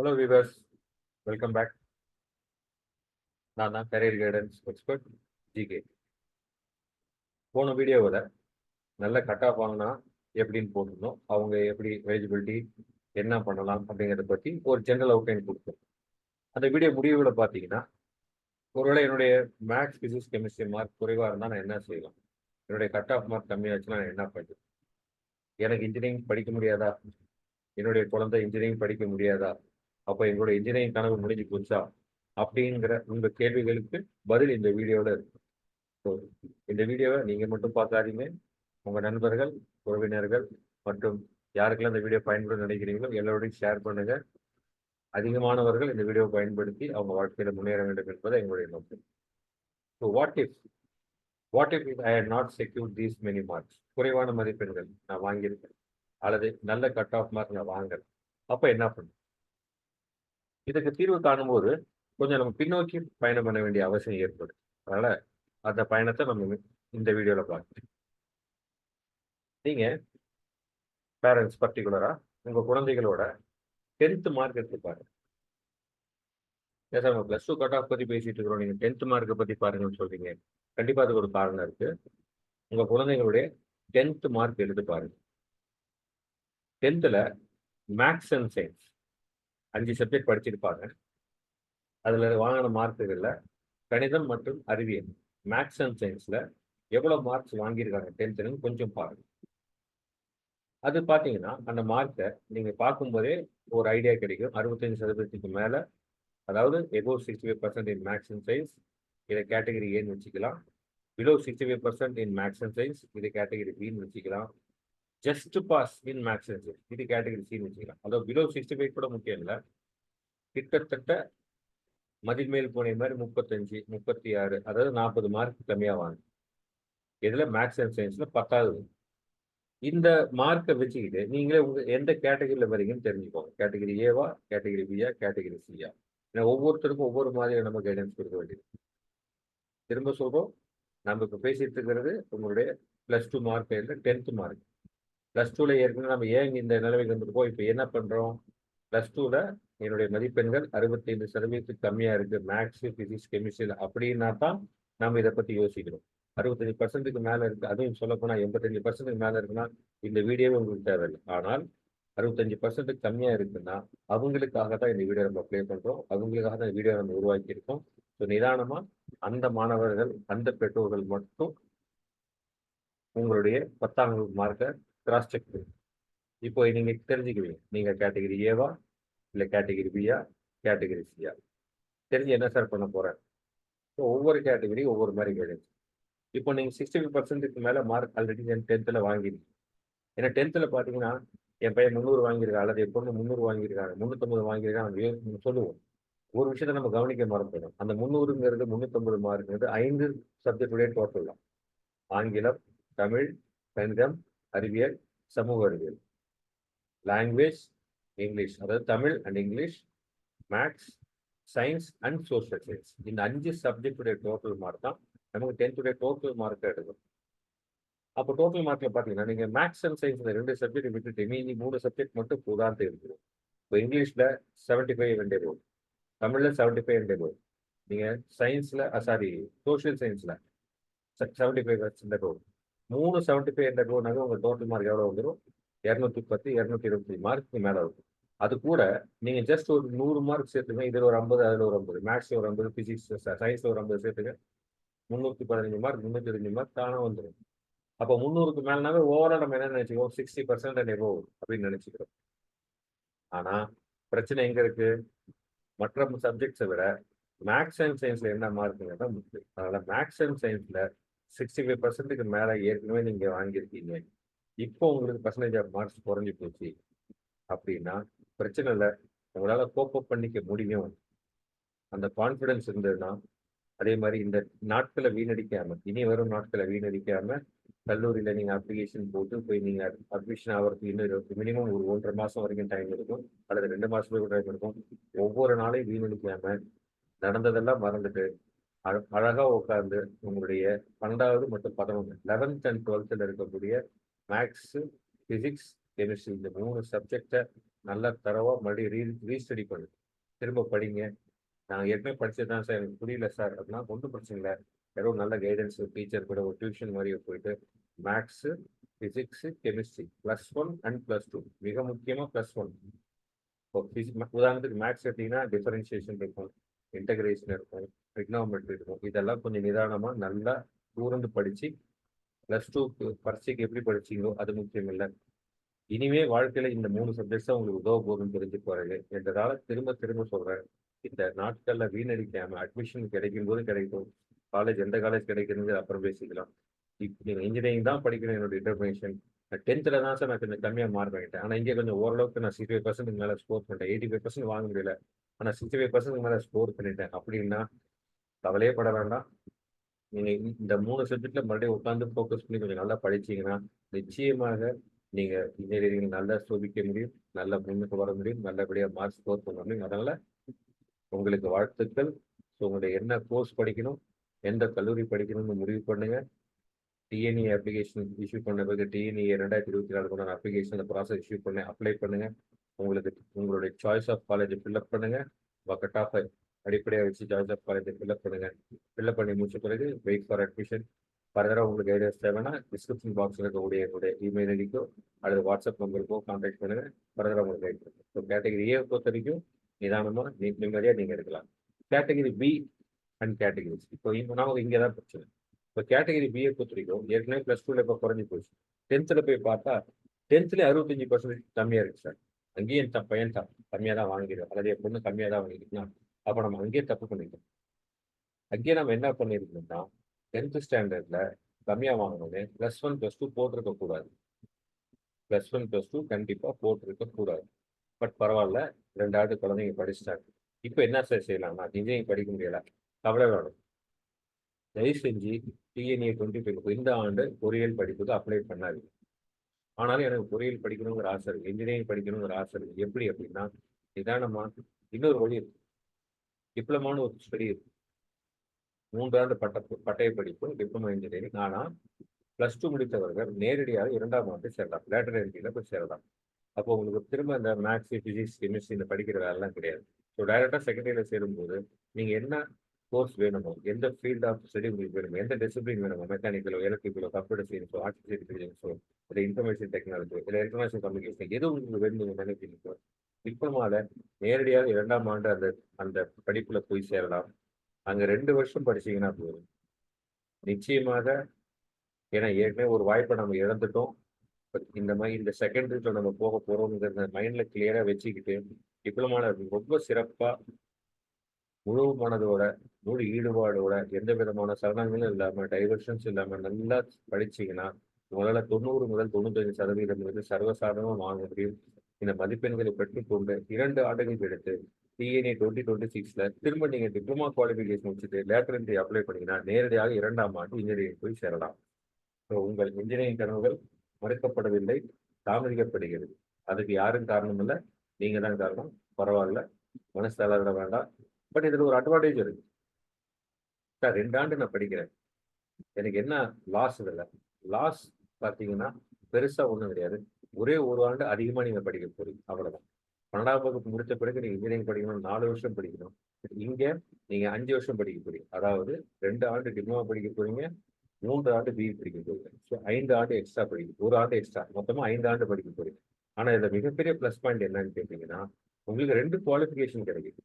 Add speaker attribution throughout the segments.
Speaker 1: Hello viewers welcome back நான் தான் career guidance expert GK போன வீடியோவில் நல்ல கட் ஆஃப் வாங்கினா எப்படின்னு போட்டிருந்தோம். அவங்க எப்படி எலிஜிபிலிட்டி என்ன பண்ணலாம் அப்படிங்கிறத பற்றி ஒரு ஜென்ரல் அவுட்லைன் கொடுத்தோம். அந்த வீடியோ முடிவில் பார்த்தீங்கன்னா ஒருவேளை என்னுடைய மேக்ஸ் பிசிக்ஸ் கெமிஸ்ட்ரி மார்க் குறைவாக இருந்தால் நான் என்ன செய்யலாம் என்னுடைய கட் ஆஃப் மார்க் கம்மியாச்சுன்னா நான் என்ன பண்ணுறது எனக்கு இன்ஜினியரிங் படிக்க முடியாதா? என்னுடைய குழந்தை இன்ஜினியரிங் படிக்க முடியாதா? அப்போ எங்களோட இன்ஜினியரிங் கனவு முடிஞ்சு போச்சா? அப்படிங்கிற உங்க கேள்விகளுக்கு பதில் இந்த வீடியோவில் இருக்கு. ஸோ இந்த வீடியோவை நீங்கள் மட்டும் பார்க்காதீங்க. உங்கள் நண்பர்கள் உறவினர்கள் மற்றும் யாருக்கெல்லாம் இந்த வீடியோ பயன்படும் நினைக்கிறீங்களோ எல்லோரையும் ஷேர் பண்ணுங்க. அதிகமானவர்கள் இந்த வீடியோவை பயன்படுத்தி அவங்க வாழ்க்கையில் முன்னேற வேண்டும் என்பது எங்களுடைய நோக்கம். So what if what if I had not secure these many marks குறைவான மதிப்பெண்கள் நான் வாங்கியிருக்கேன். அல்லது நல்ல கட் ஆஃப் மார்க் நான் வாங்கல. அப்போ என்ன பண்ணும்? இதுக்கு தீர்வு காணும்போது கொஞ்சம் நம்ம பின்னோக்கி பயணம் பண்ண வேண்டிய அவசியம் ஏற்படும். அதனால அந்த பயணத்தை நம்ம இந்த வீடியோவில் பார்க்கலாம். நீங்க பேரண்ட்ஸ் பர்டிகுலரா உங்க குழந்தைகளோட டென்த்து மார்க் எடுத்து பாருங்க. Sir plus two cut off பற்றி பேசிட்டு இருக்கிறோம். நீங்க டென்த் மார்க்கை பத்தி பாருங்கன்னு சொல்றீங்க. கண்டிப்பா அதுக்கு ஒரு காரணம் இருக்கு. உங்க குழந்தைங்களுடைய டென்த்து மார்க் எடுத்து பாருங்க. டென்த்தில் மேக்ஸ் அண்ட் சயின்ஸ் அஞ்சு சப்ஜெக்ட் படிச்சிருப்பாங்க. அதில் வாங்கின மார்க்குகளில் கணிதம் மற்றும் அறிவியல். மேக்ஸ் அண்ட் சயின்ஸில் எவ்வளோ மார்க்ஸ் வாங்கியிருக்காங்க டென்த்துன்னு கொஞ்சம் பாருங்கள் அது பார்த்தீங்கன்னா அந்த மார்க்கை நீங்கள் பார்க்கும்போதே ஒரு ஐடியா கிடைக்கும். அறுபத்தஞ்சு சதவீதத்துக்கு மேலே அதாவது above sixty five percent in maths and science இதை கேட்டகரி ஏன்னு வச்சுக்கலாம். Below sixty five percent in maths and science இதை கேட்டகரி பின்னு வச்சுக்கலாம். Just pass in maths science இது கேட்டகரி சின்னு வச்சுக்கலாம். அதாவது பிலோ சிக்ஸ்டி ஃபைவ் கூட முக்கியம் இல்லை. கிட்டத்தட்ட மதிமேல் போன மாதிரி முப்பத்தஞ்சு முப்பத்தி ஆறு அதாவது நாற்பது மார்க் கம்மியாக வாங்க. இதில் மேக்ஸ் அண்ட் சயின்ஸில் பத்தாவது. இந்த மார்க்கை வச்சுக்கிட்டு நீங்களே உங்க எந்த கேட்டகரியில் வரீங்கன்னு தெரிஞ்சுக்கோங்க. கேட்டகரி ஏவா கேட்டகரி பியா கேட்டகரி சியா ஏன்னா ஒவ்வொருத்தருக்கும் ஒவ்வொரு மாதிரி நம்ம கைடன்ஸ் கொடுக்க வேண்டியது. திரும்ப சொல்கிறோம் நம்ம இப்போ பேசிட்டு இருக்கிறது உங்களுடைய ப்ளஸ் டூ மார்க் இல்லை டென்த்து மார்க் ப்ளஸ் டூவில் ஏற்கனவே நம்ம ஏன் இந்த நிலைமைக்கு வந்துருக்கோம் இப்போ என்ன பண்ணுறோம் ப்ளஸ் டூவில் என்னுடைய மதிப்பெண்கள் அறுபத்தைந்து சதவீதத்துக்கு கம்மியாக இருக்குது மேக்ஸு ஃபிசிக்ஸ் கெமிஸ்ட்ரியில் அப்படின்னா தான் நம்ம இதை பற்றி யோசிக்கிறோம். அறுபத்தஞ்சு பர்சன்ட்டுக்கு மேலே இருக்குது அதுவும் சொல்லப்போனால் எண்பத்தஞ்சு பர்சன்ட்டுக்கு மேலே இருக்குன்னா இந்த வீடியோவே உங்களுக்கு தேவையில்லை. ஆனால் அறுபத்தஞ்சு பர்சன்ட்டுக்கு கம்மியாக இருக்குன்னா அவங்களுக்காக தான் இந்த வீடியோ நம்ம ப்ளே பண்ணுறோம் அவங்களுக்காக தான் வீடியோ நம்ம உருவாக்கியிருக்கோம். ஸோ நிதானமாக அந்த மாணவர்கள் அந்த பெற்றோர்கள் மட்டும் உங்களுடைய பத்தாம் வகுப்பு மார்க்கை கிராஸ் செக் பண்ணுங்க இப்போ நீங்க தெரிஞ்சுக்குவீங்க. நீங்க கேட்டகரி ஏவா இல்லை கேட்டகரி பியா கேட்டகரி சியா தெரிஞ்சு என்ன சார் பண்ண போறேன்? ஸோ ஒவ்வொரு கேட்டகரி ஒவ்வொரு மாதிரி கைடன்ஸ் இப்போ நீங்கள் சிக்ஸ்டி ஃபைவ் பர்சன்ட்டுக்கு மேலே மார்க் ஆல்ரெடி என் டென்த்தில் வாங்கிருக்கீங்க. ஏன்னா டென்த்தில் பார்த்தீங்கன்னா என் பையன் முந்நூறு வாங்கியிருக்கா அல்லது என் பொண்ணு முந்நூறு வாங்கியிருக்காங்க. முந்நூற்றம்பது வாங்கியிருக்காங்க சொல்லுவோம். ஒரு விஷயத்தை நம்ம கவனிக்க மறந்துடும் அந்த முந்நூறுங்கிறது முந்நூற்றம்பது மார்க்ங்கிறது ஐந்து சப்ஜெக்டுடைய டோட்டல் தான். ஆங்கிலம் தமிழ் கணிதம் அறிவியல் சமூக அறிவியல். லாங்குவேஜ் இங்கிலீஷ் அதாவது Tamil and English maths science and social science இந்த அஞ்சு சப்ஜெக்டுடைய டோட்டல் மார்க் தான் நமக்கு டென்த்துடைய டோட்டல் மார்க் எடுக்கும். அப்போ டோட்டல் மார்க்கில் பார்த்தீங்கன்னா நீங்கள் மேக்ஸ் அண்ட் சயின்ஸ் இந்த ரெண்டு சப்ஜெக்ட் விட்டுட்டு மீதி மூணு சப்ஜெக்ட் மட்டும் உதாரணத்தை இருக்குது இப்போ இங்கிலீஷில் செவன்டி ஃபைவ் ரெண்டே போகும் தமிழில் செவன்டி ஃபைவ் ரெண்டே போகும் நீங்கள் சயின்ஸில் சாரி சோஷியல் சயின்ஸில் செவன்டி ஃபைவ் ரெண்டே போகும் மூணு செவன்டி ஃபைவ் என்ற கோனாக உங்கள் டோட்டல் மார்க் எவ்வளோ வந்துடும் இரநூத்தி பத்து இரநூத்தி இருபத்தி மார்க்கு மேலே இருக்கும். அது கூட நீங்கள் ஜஸ்ட் ஒரு நூறு மார்க் சேர்த்துங்க. இதில் ஒரு ஐம்பது அதில் ஒரு ஐம்பது. மேக்ஸ் ஒரு ஐம்பது ஃபிசிக்ஸ் சயின்ஸில் ஒரு ஐம்பது சேர்த்துங்க. முந்நூற்றி பதினஞ்சு மார்க் முந்நூற்றி இருபஞ்சு மார்க் தானாக வந்துடும் அப்போ முந்நூறுக்கு மேலேனாவே ஓவரால் நம்ம என்ன நினச்சிக்கோம் சிக்ஸ்டி பர்சன்ட் அண்ட் எபோவ் அப்படின்னு நினச்சிக்கிறோம். ஆனால் பிரச்சனை எங்கே இருக்குது மற்ற சப்ஜெக்ட்ஸை விட மேக்ஸ் அண்ட் சயின்ஸில் என்ன மார்க்குங்கிறது முக்கியம். அதனால் மேக்ஸ் அண்ட் சயின்ஸில் சிக்ஸ்டி ஃபைவ் பர்சன்ட்டுக்கு மேலே ஏற்கனவே நீங்கள் வாங்கியிருக்கீங்க. இப்போ உங்களுக்கு பர்சன்டேஜ் ஆஃப் மார்க்ஸ் குறைஞ்சி போச்சு அப்படின்னா பிரச்சனை இல்லை. உங்களால் கோப்பப் பண்ணிக்க முடியும். அந்த கான்ஃபிடென்ஸ் இருந்ததுன்னா அதே மாதிரி இந்த நாட்களை வீணடிக்காம இனி வரும் நாட்களை வீணடிக்காம கல்லூரியில் நீங்கள் அப்ளிகேஷன் போட்டு போய் நீங்கள் அட்மிஷன் ஆகிறதுக்கு இன்னும் மினிமம் ஒரு ஒன்றரை மாதம் வரைக்கும் டைம் இருக்கும் அல்லது ரெண்டு மாதத்துக்கு டைம் இருக்கும் ஒவ்வொரு நாளையும் வீணடிக்காம நடந்ததெல்லாம் மறந்துட்டு அழகா உட்காந்து உங்களுடைய பன்னெண்டாவது மற்றும் பதினொன்று லெவன்த் அண்ட் டுவெல்த்தில் இருக்கக்கூடிய மேக்ஸு ஃபிசிக்ஸ் கெமிஸ்ட்ரி இந்த மூணு சப்ஜெக்டை நல்லா தரவா மறுபடியும் ரீ ரீஸ்டடி பண்ணு. திரும்ப படிங்க. நான் ஏற்கனவே படிச்சது தான் சார் எனக்கு புரியல சார் அப்படின்னா ஒன்றும் பிரச்சனை இல்லை. யாரோ நல்ல கைடன்ஸ் டீச்சர் கூட ஒரு டியூஷன் மாதிரி போயிட்டு maths physics chemistry plus one and plus two மிக முக்கியமாக ப்ளஸ் ஒன் இப்போ ஃபிசிக் உதாரணத்துக்கு மேக்ஸ் எடுத்திங்கன்னா டிஃபரன்ஷியேஷன் இருக்கும் இன்டகிரேஷன் இருக்கும். ட்ரிக்னாமெட்ரி இருக்கும். இதெல்லாம் கொஞ்சம் நிதானமாக நல்லா கூர்ந்து படித்து ப்ளஸ் டூக்கு பரீட்சைக்கு எப்படி படிச்சீங்களோ அது முக்கியம் இல்லை. இனிமே வாழ்க்கையில இந்த மூணு சப்ஜெக்ட்ஸாக உங்களுக்கு உதவ போகுதுன்னு தெரிஞ்சு போறது என்றதால திரும்ப திரும்ப சொல்றேன். இந்த நாட்கள்ல வீணடிக்காம அட்மிஷன் கிடைக்கும் போது கிடைக்கும். காலேஜ் எந்த காலேஜ் கிடைக்கிறது அப்புறம் பேசிக்கலாம். இப்போ நீங்க இன்ஜினியரிங் தான் படிக்கணும் என்னோட டிட்டர்மினேஷன் டென்த்தில் தான் சார் நான் கொஞ்சம் கம்மியாக மார்க் வாங்கிட்டேன். ஆனால் இங்கே கொஞ்சம் ஓரளவுக்கு நான் சிக்ஸ்டி ஃபைவ் பர்சன்ட் மேலே ஸ்கோர் பண்ணிட்டேன். எயிட்டி ஃபைவ் பர்சன்ட் வாங்க முடியல. ஆனால் சிக்ஸ்டி ஃபைவ் பர்சன்ட் மேலே ஸ்கோர் பண்ணிட்டேன். அப்படின்னா கவலையே பட வேண்டாம். நீங்கள் இந்த மூணு சப்ஜெக்டில் மறுபடியும் உட்காந்து ஃபோக்கஸ் பண்ணி கொஞ்சம் நல்லா படிச்சீங்கன்னா நிச்சயமாக நீங்கள் இன்ஜினியரிங் நல்லா சோபிக்க முடியும் நல்ல முன்னுக்கு வர முடியும் நல்லபடியாக மார்க் ஸ்கோர் பண்ண முடியும். அதனால் உங்களுக்கு வாழ்த்துக்கள். ஸோ உங்களுடைய என்ன கோர்ஸ் படிக்கணும் எந்த கல்லூரி படிக்கணும்னு முடிவு பண்ணுங்கள் டிஎன்இ அப்ளிகேஷன் இஷ்யூ பண்ண பிறகு டிஎன்இ ரெண்டாயிரத்தி இருபத்தி நாலு கொண்டான அப்ளிகேஷன் ப்ராசஸ் இஷ்யூ பண்ணி அப்ளை பண்ணுங்கள் உங்களுக்கு உங்களுடைய choice of college fill up பண்ணுங்க. கட் ஆஃப் அடிப்படையாக வச்சு choice of college fill up பண்ணுங்க. ஃபில்அப் பண்ணி முடிச்ச பிறகு வெயிட் ஃபார் அட்மிஷன் ஃபர்தராக உங்களுக்கு ஐடியாஸ் தேவைன்னா டிஸ்கிரிப்ஷன் பாக்ஸில் இருக்கக்கூடிய என்னுடைய இமெயில் ஐடிக்கோ அல்லது வாட்ஸ்அப் நம்பருக்கோ கான்டாக்ட் பண்ணுங்க. ஃபர்தராக உங்களுக்கு கைட் பண்ணுங்க. ஸோ கேட்டகரி ஏ பொறுத்த வரைக்கும் நிதானமாக நீ நிம்மதியாக நீங்கள் எடுக்கலாம் கேட்டகரி பி அண்ட் கேட்டகரிஸ் இப்போ இப்போ நமக்கு இங்கே தான் பிரச்சனை இப்போ கேட்டகரி பிஏ பொறுத்த வரைக்கும் ஏற்கனவே ப்ளஸ் டூவில் இப்போ குறைஞ்சி போச்சு. டென்த்தில் போய் பார்த்தா டென்த்லேயே அறுபத்தஞ்சு பர்சன்டேஜ் கம்மியாக இருக்கு சார் அங்கேயும் என் பையன் தான் கம்மியாக தான் வாங்கிடும் அல்லது என் பொண்ணு கம்மியாக தான் வாங்கிடுச்சுன்னா அப்போ நம்ம அங்கேயே தப்பு பண்ணிட்டோம். அங்கேயே நம்ம என்ன பண்ணியிருக்கணும்னா டென்த் ஸ்டாண்டர்டில் கம்மியாக வாங்கினோடனே ப்ளஸ் ஒன் ப்ளஸ் டூ போட்டிருக்க கூடாது. ப்ளஸ் ஒன் ப்ளஸ் டூ கண்டிப்பாக போட்டிருக்க கூடாது. பட் பரவாயில்ல ரெண்டு குழந்தைங்க படிச்சிட்டாங்க. இப்போ என்ன சார் செய்யலாம்னா இன்ஜினியரிங் படிக்க முடியல. கவலை வேணும் தயவு செஞ்சு டிஎன்ஏ டுவெண்ட்டி ஃபைவ் இந்த ஆண்டு பொறியியல் படிப்புக்கு அப்ளை பண்ணாது ஆனாலும் எனக்கு பொறியியல் படிக்கணுங்கிற ஆசை இருக்குது இன்ஜினியரிங் படிக்கணுங்கிற ஆசை இருக்குது எப்படி அப்படின்னா நிதானமாக இன்னொரு வழி இருக்கு. டிப்ளமான ஒரு ஸ்டடி இருக்கு. மூன்றாண்டு பட்ட பட்டய படிப்பு டிப்ளமோ இன்ஜினியரிங் ஆனால் ப்ளஸ் டூ முடித்தவர்கள் நேரடியாக இரண்டாம் ஆண்டு சேரலாம் லேட்டர் என்ட்ரியில் போய் சேரலாம். அப்போ உங்களுக்கு திரும்ப இந்த மேக்ஸ் ஃபிசிக்ஸ் கெமிஸ்ட்ரி இந்த படிக்கிற வேலைலாம் கிடையாது. ஸோ டைரெக்டாக செகண்டரியில் சேரும்போது நீங்கள் என்ன கோர்ஸ் வேணுமோ எந்த ஃபீல்ட் ஆஃப் ஸ்டடி உங்களுக்கு வேணுமோ எந்த டிசிப்ளின் வேணுமோ மெக்கானிக்கலோ எலக்ட்ரிக்கலோ கம்ப்யூட்டர் சயின்ஸோ ஆர்டிஃபிஷியல் இன்டெலிஜென்ஸோ இல்லை இன்ஃபர்மேஷன் டெக்னாலஜி இல்லை இன்டர்நேஷனல் கம்யூனிகேஷன் எது உங்களுக்கு வேணும் நினைக்கிறீங்களோ டிப்ளமாவில் நேரடியாக இரண்டாம் ஆண்டு அந்த அந்த படிப்பில் போய் சேரலாம். அங்க ரெண்டு வருஷம் படிச்சீங்கன்னா போதும். நிச்சயமாக ஏன்னா ஏற்கனவே ஒரு வாய்ப்பை நம்ம இழந்துட்டோம். இந்த மாதிரி இந்த செகண்ட் நம்ம போக போறோம்ங்கிறத மைண்ட்ல கிளியரா வச்சுக்கிட்டு டிப்ளமால ரொம்ப சிறப்பா முழு மனதோட முழு ஈடுபாடோட எந்த விதமான சரணங்களும் இல்லாம டைவர்ஷன்ஸ் இல்லாம நல்லா படிச்சீங்கன்னா உங்களால தொண்ணூறு முதல் தொண்ணூத்தஞ்சு சதவீதம் வந்து சர்வசாதாரணமா வாங்க முடியும். இந்த மதிப்பெண்களை பெற்றுக்கொண்டு இரண்டு ஆண்டுகள் எடுத்து டிஎன்ஏ டுவெண்ட்டி டுவெண்ட்டி சிக்ஸ்ல திரும்ப நீங்க டிப்ளமா குவாலிஃபிகேஷன் வச்சுட்டு லேட்டர் இன்ட்ரி அப்ளை பண்ணீங்கன்னா நேரடியாக இரண்டாம் ஆண்டு இன்ஜினியரிங் போய் சேரலாம். ஸோ உங்கள் இன்ஜினியரிங் கனவுகள் மறுக்கப்படவில்லை தாமதிக்கப்படுகிறது. அதுக்கு யாரும் காரணம் இல்லை. நீங்க தான் காரணம். பரவாயில்ல. மனசு தளர வேண்டாம். பட் இதுல ஒரு அட்வான்டேஜ் இருக்கு. சார் ரெண்டு ஆண்டு நான் படிக்கிறேன். எனக்கு என்ன லாஸ் இதில்? லாஸ் பார்த்தீங்கன்னா பெருசா ஒன்றும் கிடையாது. ஒரே ஒரு ஆண்டு அதிகமாக நீங்கள் படிக்க போறீங்க. அவ்வளோதான் பன்னெண்டாம் வகுப்பு முடித்த பிறகு நீங்கள் இன்ஜினியரிங் படிக்கணும் நாலு வருஷம் படிக்கணும். இங்கே நீங்கள் அஞ்சு வருஷம் படிக்க போறீங்க. அதாவது ரெண்டு ஆண்டு டிப்ளமா படிக்க போறீங்க மூன்று ஆண்டு பிஇ படிக்க போறீங்க. ஸோ ஐந்து ஆண்டு எக்ஸ்ட்ரா படிக்க ஒரு ஆண்டு எக்ஸ்ட்ரா மொத்தமாக ஐந்து ஆண்டு படிக்க போறீங்க. ஆனால் இதில் மிகப்பெரிய ப்ளஸ் பாயிண்ட் என்னன்னு கேட்டீங்கன்னா உங்களுக்கு ரெண்டு குவாலிஃபிகேஷன் கிடைக்குது.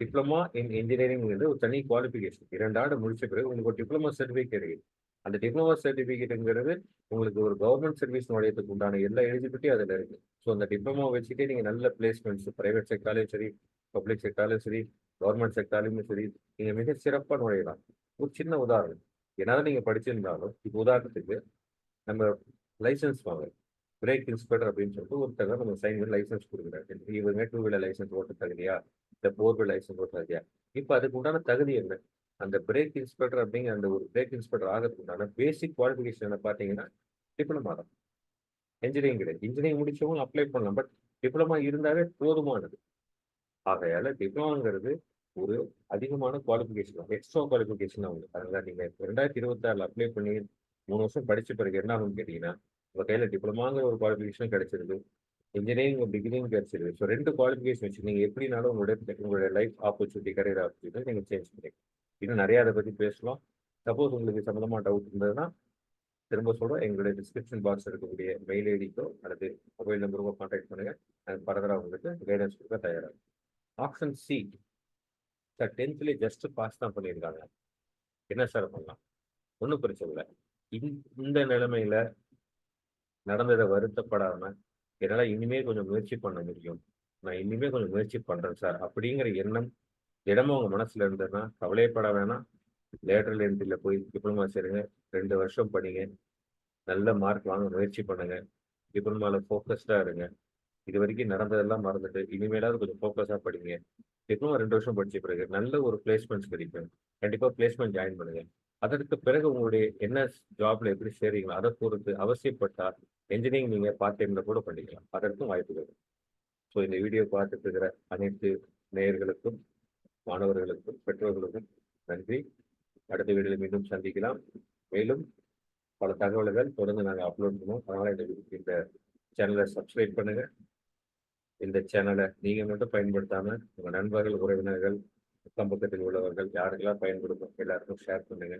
Speaker 1: டிப்ளமா இன் இன்ஜினியரிங் ஒரு தனி குவாலிஃபிகேஷன் இரண்டு ஆண்டு முடிச்ச பிறகு உங்களுக்கு ஒரு டிப்ளமா சர்டிஃபிகேட் கிடைக்குது. அந்த டிப்ளமோ சர்டிஃபிகேட்டுங்கிறது உங்களுக்கு ஒரு கவர்மெண்ட் சர்வீஸ் நுழையத்துக்கு உண்டான எல்லா எலிஜிபிலிட்டியும் அதில் இருக்கு. ஸோ அந்த டிப்ளமோ வச்சுட்டே நீங்கள் நல்ல பிளேஸ்மெண்ட்ஸ் ப்ரைவேட் செக்டாலையும் சரி பப்ளிக் செக்டாலையும் சரி கவர்மெண்ட் செக்டாலையும் சரி நீங்கள் மிக சிறப்பாக நுழையலாம். ஒரு சின்ன உதாரணம். என்னதான் நீங்கள் படிச்சிருந்தாலும் இப்போ உதாரணத்துக்கு நம்ம லைசன்ஸ் வாங்க. பிரேக் இன்ஸ்பெக்டர் அப்படின்னு சொல்லிட்டு ஒருத்தர் நம்ம சைன் பண்ணி லைசன்ஸ் கொடுக்குறாரு. இவங்க டூ வீலர் லைசன்ஸ் ஓட்ட தகுதியா இந்த ஃபோர் வீலர் லைசன்ஸ் ஓட்ட தகுதியா இப்போ அதுக்கு உண்டான தகுதி என்ன? அந்த பிரேக் இன்ஸ்பெக்டர் அப்படிங்கிற அந்த ஒரு பிரேக் இன்ஸ்பெக்டர் ஆகிறதுக்குண்டான பேசிக் குவாலிஃபிகேஷன் என்ன பார்த்தீங்கன்னா டிப்ளமா தான். இன்ஜினியரிங் கிடையாது. இன்ஜினியரிங் முடிச்சவங்க அப்ளை பண்ணலாம். பட் டிப்ளமா இருந்தாலே போதுமானது. ஆகையால டிப்ளமாங்கிறது ஒரு அதிகமான குவாலிஃபிகேஷன் எக்ஸ்ட்ரா குவாலிஃபிகேஷன் அவங்க அதனால நீங்க ரெண்டாயிரத்தி இருபத்தாறுல அப்ளை பண்ணி மூணு வருஷம் படிச்ச பிறகு என்ன ஆகும்னு கேட்டீங்கன்னா உங்க கையில டிப்ளமாங்கிற ஒரு குவாலிஃபிகேஷன் கிடைச்சிருக்கு இன்ஜினியரிங் டிகிரியும் கிடைச்சிருக்கு ஸோ ரெண்டு குவாலிஃபிகேஷன் வச்சு நீங்கள் எப்படினாலும் உங்களுடைய உங்களுடைய லைஃப் ஆப்பர்ச்சுனிட்டி கரியர் ஆப்பர்ச்சுனிட்டி நீங்கள் சேஞ்ச் பண்ணிக்கலாம். இன்னும் நிறைய அதை பற்றி பேசலாம். சப்போஸ் உங்களுக்கு சம்மந்தமாக டவுட் இருந்ததுன்னா திரும்ப சொல்கிறோம் எங்களுடைய டிஸ்கிரிப்ஷன் பாக்ஸ் இருக்கக்கூடிய மெயில் ஐடிக்கோ அல்லது மொபைல் நம்பருக்கோ கான்டாக்ட் பண்ணுங்கள் அது ஃபர்தராக உங்களுக்கு கைடன்ஸ் கொடுக்க தயாராக ஆப்ஷன் சி சார் டென்த்லேயே ஜஸ்ட் பாஸ் தான் பண்ணியிருக்காங்க. என்ன சார் பண்ணலாம்? ஒன்றும் பிரச்சனை இல்லை. இந்த- இந்த நிலைமையில நடந்ததை வருத்தப்படாம என்னால் இனிமேல் கொஞ்சம் முயற்சி பண்ண முடியும். நான் இனிமே கொஞ்சம் முயற்சி பண்ணுறேன் சார் அப்படிங்கிற எண்ணம் தினமும் உங்க மனசுல இருந்ததுன்னா கவலைப்பட வேணாம். லேட்டரல் என்ட்ரில போய் டிப்ளமா சேருங்க. ரெண்டு வருஷம் படிங்க. நல்ல மார்க் வாங்க முயற்சி பண்ணுங்க. டிப்ளமால ஃபோக்கஸ்டாக இருங்க. இது வரைக்கும் நடந்ததெல்லாம் மறந்துட்டு இனிமேலாவது கொஞ்சம் ஃபோக்கஸாக படிங்க. டிப்ளமா ரெண்டு வருஷம் படிச்ச பிறகு நல்ல ஒரு பிளேஸ்மெண்ட்ஸ் கிடைக்கும். கண்டிப்பா பிளேஸ்மெண்ட் ஜாயின் பண்ணுங்க. அதற்கு பிறகு உங்களுடைய என்ன ஜாப்ல எப்படி சேரீங்களோ அதை பொறுத்து அவசியப்பட்டா என்ஜினியரிங் நீங்க பார்ட் டைம்ல கூட பண்ணிக்கலாம். அதற்கும் வாய்ப்புகள். ஸோ இந்த வீடியோ பார்த்துட்டு இருக்கிற அனைத்து நேயர்களுக்கும் மாணவர்களுக்கும் பெற்றோர்களுக்கும் நன்றி. அடுத்த வீடியோவில் மீண்டும் சந்திக்கலாம். மேலும் பல தகவல்கள் தொடர்ந்து நாங்கள் அப்லோட் பண்ணுவோம். அதனால் இந்த இந்த சேனலை சப்ஸ்கிரைப் பண்ணுங்க. இந்த சேனலை நீங்கள் மட்டும் பயன்படுத்தாமல் உங்கள் நண்பர்கள் உறவினர்கள் அக்கம் பக்கத்தில் உள்ளவர்கள் யாருக்கெல்லாம் பயன்படுத்தும் எல்லாருக்கும் ஷேர் பண்ணுங்க.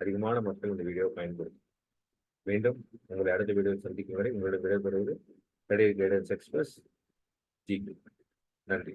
Speaker 1: அதிகமான மக்கள் இந்த வீடியோவை பயன்படுத்தும். மீண்டும் உங்களை அடுத்த வீடியோ சந்திக்கும் வரை உங்களிடம் விடைபெறுவது கடையை கைடன்ஸ் எக்ஸ்பிரஸ் ஜி நன்றி.